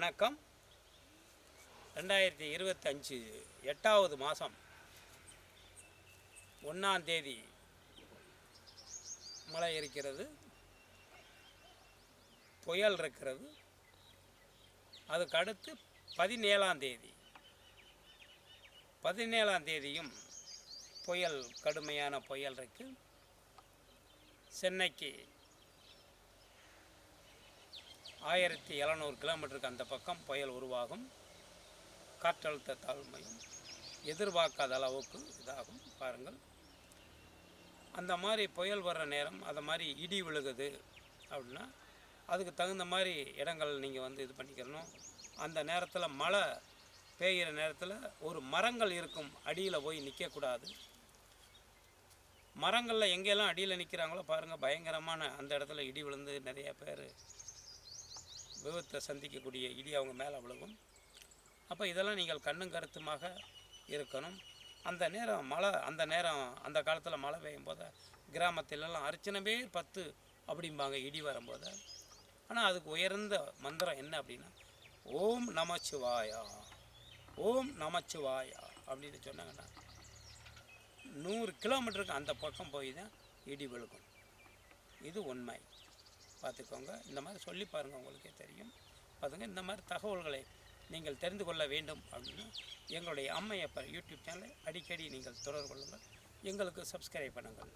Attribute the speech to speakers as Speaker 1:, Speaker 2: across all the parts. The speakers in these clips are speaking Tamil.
Speaker 1: வணக்கம். ரெண்டாயிரத்தி இருபத்தஞ்சு எட்டாவது மாதம் ஒன்றாம் தேதி மழை இருக்கிறது. புயல் இருக்கிறது. அதுக்கடுத்து பதினேழாம் தேதி. பதினேழாம் தேதியும் புயல் கடுமையான புயல் இருக்குது சென்னைக்கு ஆயிரத்தி எழுநூறு கிலோமீட்டருக்கு அந்த பக்கம் புயல் உருவாகும். காற்றழுத்த தாழ்மையும் எதிர்பார்க்காத அளவுக்கு இதாகும். பாருங்கள். அந்த மாதிரி புயல் வர்ற நேரம் அந்த மாதிரி இடி விழுகுது அப்படின்னா அதுக்கு தகுந்த மாதிரி இடங்கள் நீங்கள் வந்து இது பண்ணிக்கிறணும் அந்த நேரத்தில் மழை பெய்கிற நேரத்தில் ஒரு மரங்கள் இருக்கும் அடியில் போய் நிற்கக்கூடாது மரங்களில் எங்கெல்லாம் அடியில் நிற்கிறாங்களோ பாருங்கள் பயங்கரமான அந்த இடத்துல இடி விழுந்து நிறைய பேர் விபத்தை சந்திக்கக்கூடிய இடி அவங்க மேலே விழுகும். அப்போ இதெல்லாம் நீங்கள் கண்ணும் கருத்துமாக இருக்கணும். அந்த நேரம் மழை அந்த நேரம் அந்த காலத்தில் மழை பெய்யும் போது கிராமத்திலலாம் அர்ச்சனை பேர் பத்து அப்படிம்பாங்க இடி வரும்போது. ஆனால் அதுக்கு உயர்ந்த மந்திரம் என்ன அப்படின்னா ஓம் நமச்சிவாயா ஓம் நமச்சிவாயா அப்படின்னு சொன்னாங்கன்னா நூறு கிலோமீட்டருக்கு அந்த பக்கம் போய் தான் இடி விழுக்கும் இது உண்மை. பார்த்துக்கோங்க. இந்த மாதிரி சொல்லி பாருங்கள் உங்களுக்கே தெரியும். பார்த்துங்க இந்த மாதிரி தகவல்களை நீங்கள் தெரிந்து கொள்ள வேண்டும் அப்படின்னு எங்களுடைய அம்மையப்பர் யூடியூப் சேனலை அடிக்கடி நீங்கள் தொடர்பு கொள்ளுங்கள். எங்களுக்கு சப்ஸ்கிரைப் பண்ணுங்கள்.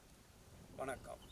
Speaker 1: வணக்கம்.